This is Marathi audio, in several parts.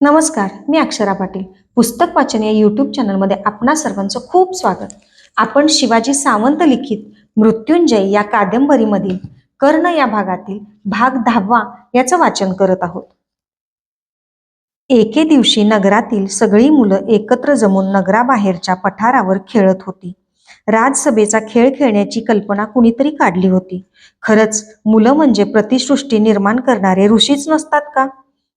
नमस्कार मी अक्षरा पाटील. पुस्तक वाचन या यूट्यूब चॅनलमध्ये आपणा सर्वांचं खूप स्वागत. आपण शिवाजी सावंत लिखित मृत्युंजय या कादंबरीमधील कर्ण या भागातील भाग दहावा याचं वाचन करत आहोत. एके दिवशी नगरातील सगळी मुलं एकत्र जमून नगराबाहेरच्या पठारावर खेळत होती. राजसभेचा खेळ खेळण्याची कल्पना कुणीतरी काढली होती. खरंच मुलं म्हणजे प्रतिसृष्टी निर्माण करणारे ऋषीच नसतात का?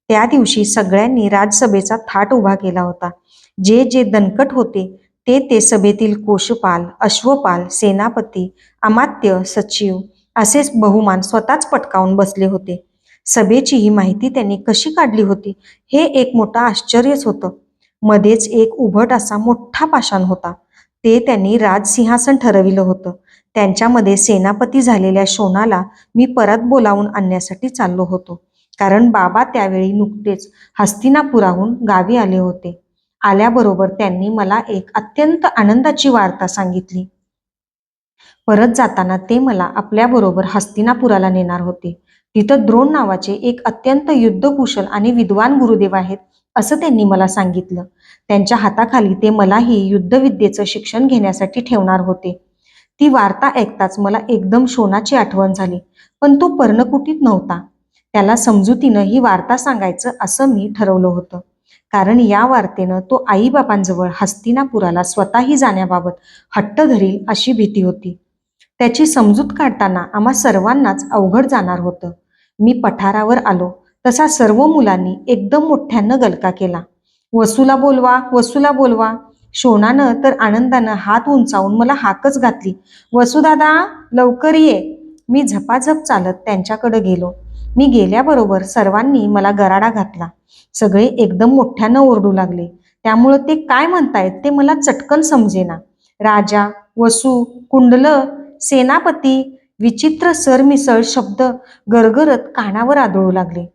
त्या दिवशी सगळ्यांनी राजसभेचा थाट उभा केला होता. जे जे दणकट होते ते ते सभेतील कोशपाल अश्वपाल सेनापती अमात्य सचिव असेच बहुमान स्वतःच पटकावून बसले होते. सभेची ही माहिती त्यांनी कशी काढली होती हे एक मोठं आश्चर्यच होतं. मध्येच एक उभट असा मोठा पाषाण होता. ते त्यांनी राजसिंहासन ठरविलं होतं. त्यांच्यामध्ये सेनापती झालेल्या शोनाला मी परत बोलावून आणण्यासाठी चाललो होतो. कारण बाबा त्यावेळी नुकतेच हस्तिनापुराहून गावी आले होते. आल्याबरोबर त्यांनी मला एक अत्यंत आनंदाची वार्ता सांगितली. परत जाताना ते मला आपल्याबरोबर हस्तिनापुराला नेणार होते. तिथं द्रोण नावाचे एक अत्यंत युद्धकुशल आणि विद्वान गुरुदेव आहेत असं त्यांनी मला सांगितलं. त्यांच्या हाताखाली ते मलाही युद्धविद्येचं शिक्षण घेण्यासाठी ठेवणार होते. ती वार्ता ऐकताच मला एकदम शोनाची आठवण झाली पण तो पर्णकुटीत नव्हता. त्याला समजुतीनं ही वार्ता सांगायचं असं मी ठरवलं होतं. कारण या वार्तेनं तो आईबापांजवळ हस्तिनापुराला स्वतःही जाण्याबाबत हट्ट धरील अशी भीती होती. त्याची समजूत काढताना आम्हा सर्वांनाच अवघड जाणार होतं. मी पठारावर आलो. तसा सर्व मुलांनी एकदम मोठ्यानं गलका केला. वसूला बोलवा वसूला बोलवा. शोनानं तर आनंदानं हात उंचावून मला हाकच घातली. वसुदादा लवकर ये. मी झपाझप चालत त्यांच्याकडे गेलो. मी गेल्याबरोबर सर्वांनी मला गराडा घातला. सगळे एकदम मोठ्यानं ओरडू लागले. त्यामुळं ते काय म्हणतायत ते मला चटकन समजेना. राजा वसू कुंडल सेनापती विचित्र सरमिसळ शब्द गरगरत कानावर आदळू लागले.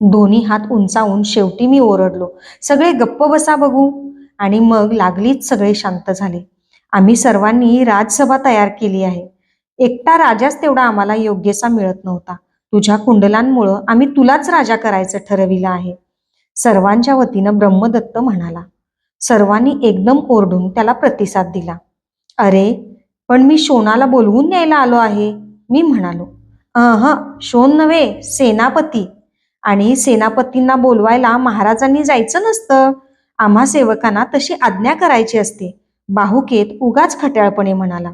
दोन्ही हात उंचावून शेवटी मी ओरडलो. सगळे गप्प बसा बघू. आणि मग लागलीच सगळे शांत झाले. आम्ही सर्वांनी राजसभा तयार केली आहे. एकटा राजाच तेवढा आम्हाला योग्यसा मिळत नव्हता. तुझ्या कुंडलांमुळं आम्ही तुलाच राजा करायचं ठरविलं आहे. सर्वांच्या वतीनं ब्रह्मदत्त म्हणाला. सर्वांनी एकदम ओरडून त्याला प्रतिसाद दिला. अरे पण मी शोनाला बोलवून न्यायला आलो आहे. मी म्हणालो अह शोन नव्हे सेनापती. आणि सेनापतींना बोलवायला महाराजांनी जायचं नसतं. आम्हा सेवकांना तशी आज्ञा करायची असते. बाहुकेत उगाच खट्याळपणे म्हणाला.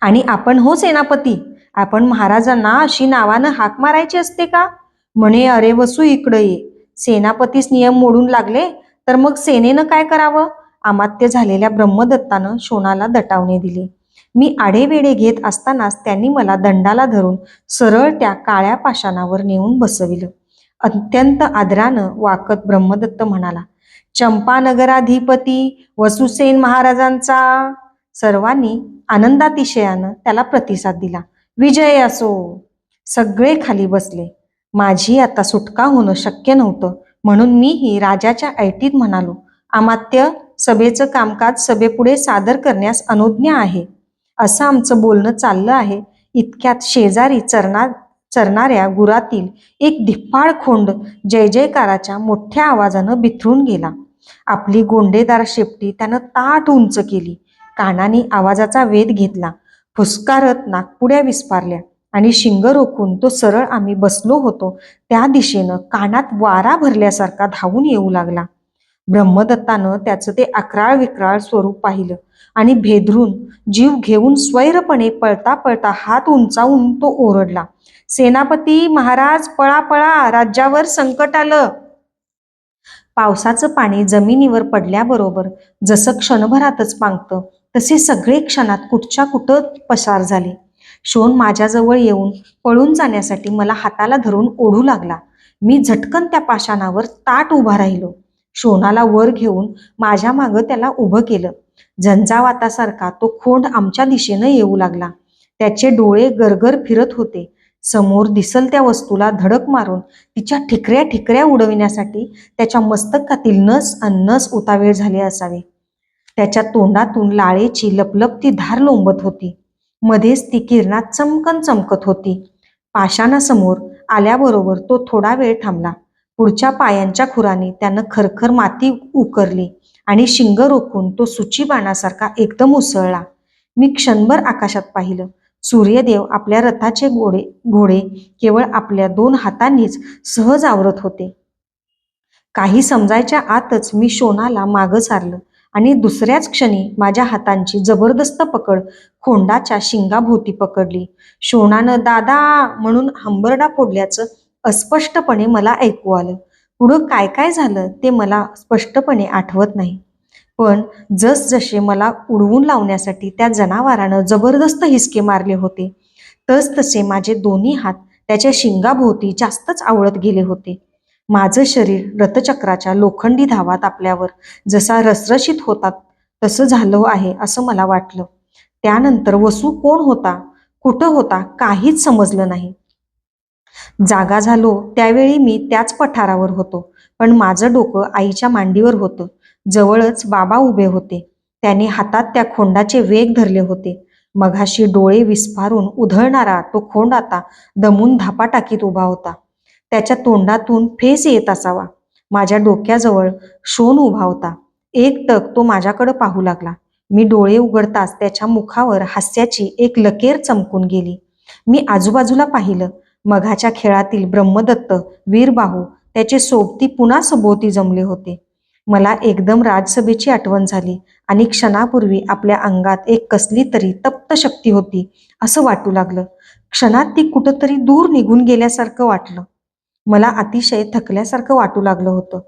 आणि आपण हो सेनापती. आपण महाराजांना अशी नावानं हाक मारायची असते का? म्हणे अरे वसू इकडं ये. सेनापतीस नियम मोडून लागले तर मग सेनेनं काय करावं? अमात्य झालेल्या ब्रह्मदत्तानं शोनाला दटावणे दिले. मी आडेवेडे घेत असतानाच त्यांनी मला दंडाला धरून सरळ त्या काळ्या पाषाणावर नेऊन बसविलं. अत्यंत आदरानं वाकत ब्रह्मदत्त म्हणाला चंपानगराधिपती वसुसेन महाराजांचा. सर्वांनी आनंदातिशयानं त्याला प्रतिसाद दिला. विजय असो. सगळे खाली बसले. माझी आता सुटका होणं शक्य नव्हतं. म्हणून मीही राजाच्या ऐटीत म्हणालो अमात्य सभेचं कामकाज सभेपुढे सादर करण्यास अनुज्ञा आहे. असं आमचं बोलणं चाललं आहे. इतक्यात शेजारी चरणा चरणाऱ्या गुरातील एक धिप्पाळ खोंड जय जयकाराच्या मोठ्या आवाजानं बिथरून गेला. आपली गोंडेदार शेपटी त्यानं ताट उंच केली. कानाने आवाजाचा वेध घेतला. फुसकारत नागपुड्या विस्पारल्या आणि शिंग रोखून तो सरळ आम्ही बसलो होतो त्या दिशेनं कानात वारा भरल्यासारखा धावून येऊ लागला. ब्रह्मदत्तानं त्याचं ते अकराळ विक्राळ स्वरूप पाहिलं आणि भेदरून जीव घेऊन स्वैरपणे पळता पळता हात उंचावून तो ओरडला सेनापती महाराज पळा पळा राज्यावर संकट आलं. पावसाचं पाणी जमिनीवर पडल्याबरोबर जसं क्षणभरातच पांगतं तसे सगळे क्षणात कुठच्या कुठं पसार झाले. शोन माझ्याजवळ येऊन पळून जाण्यासाठी मला हाताला धरून ओढू लागला. मी झटकन त्या पाषाणावर ताट उभा राहिलो. शोनाला वर घेऊन माझ्या मागं त्याला उभं केलं. झंझावातासारखा तो खोंड आमच्या दिशेनं येऊ लागला. त्याचे डोळे गरगर फिरत होते. समोर दिसल त्या वस्तूला धडक मारून तिच्या ठिकऱ्या ठिकऱ्या उडविण्यासाठी त्याच्या मस्तकातील नस अन्नस नस उतावेळ झाले असावे. त्याच्या तोंडातून लाळेची लपलपती धार लोंबत होती. मध्येच ती किरणात चमकन चमकत होती. पाषाणासमोर आल्याबरोबर तो थोडा वेळ थांबला. पुढच्या पायांच्या खुराने त्यानं खरखर माती उकरली आणि शिंग रोखून तो सुची बाणासारखा एकदम उसळला. मी क्षणभर आकाशात पाहिलं. सूर्यदेव आपल्या रथाचे घोडे घोडे केवळ आपल्या दोन हातांनीच सहज आवरत होते. काही समजायच्या आतच मी शोनाला मागं सारलं. आणि दुसऱ्याच क्षणी माझ्या हातांची जबरदस्त पकड खोंडाच्या शिंगाभोवती पकडली. शोनानं दादा म्हणून हंबरडा फोडल्याचं अस्पष्टपणे मला ऐकू आलं. पुढं काय काय झालं ते मला स्पष्टपणे आठवत नाही. पण जसजसे मला उडवून लावण्यासाठी त्या जनावरानं जबरदस्त हिसके मारले होते तसतसे माझे दोन्ही हात त्याच्या शिंगाभोवती जास्तच आवळत गेले होते. माझं शरीर रथचक्राच्या लोखंडी धावात आपल्यावर जसा रसरशीत होता तसं झालं आहे असं मला वाटलं. त्यानंतर वसू कोण होता कुठं होता काहीच समजलं नाही. जागा झालो त्यावेळी मी त्याच पठारावर होतो पण माझं डोकं आईच्या मांडीवर होतं. जवळच बाबा उभे होते. त्याने हातात त्या खोंडाचे वेग धरले होते. मघाशी डोळे विस्फारून उधळणारा तो खोंड आता दमून धापा टाकीत उभा होता. त्याच्या तोंडातून फेस येत असावा. माझ्या डोक्याजवळ शोन उभा होता. एक टक तो माझ्याकडं पाहू लागला. मी डोळे उघडताच त्याच्या मुखावर हास्याची एक लकेर चमकून गेली. मी आजूबाजूला पाहिलं. मघाच्या खेळातील ब्रह्मदत्त वीरबाहू त्याचे सोबती पुन्हा सभोवती जमले होते. मला एकदम राजसभेची आठवण झाली आणि क्षणापूर्वी आपल्या अंगात एक कसली तरी तप्त शक्ती होती असं वाटू लागलं. क्षणात ती कुठंतरी दूर निघून गेल्यासारखं वाटलं. मला अतिशय थकल्यासारखं वाटू लागलं होतं.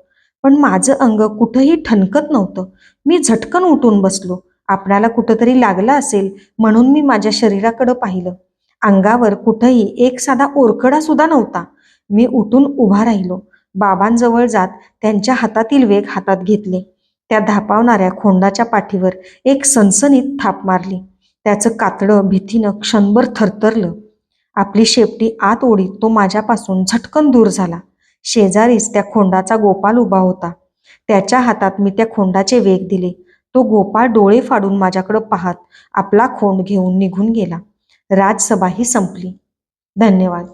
पण माझं अंग कुठंही ठणकत नव्हतं. मी झटकन उठून बसलो. आपणाला कुठंतरी लागलं असेल म्हणून मी माझ्या शरीराकडं पाहिलं. अंगावर कुठंही एक साधा ओरखडा सुद्धा नव्हता. मी उठून उभा राहिलो. बाबांजवळ जात त्यांच्या हातातील वेग हातात घेतले. त्या धापावणाऱ्या खोंडाच्या पाठीवर एक सनसनीत थाप मारली. त्याचं कातडं भीतीनं क्षणभर थरथरलं. आपली शेपटी आत ओढीत तो माझ्यापासून झटकन दूर झाला. शेजारीच त्या खोंडाचा गोपाल उभा होता. त्याच्या हातात मी त्या खोंडाचे वेग दिले. तो गोपाळ डोळे फाडून माझ्याकडे पाहत आपला खोंड घेऊन निघून गेला. राजसभा ही संपली. धन्यवाद.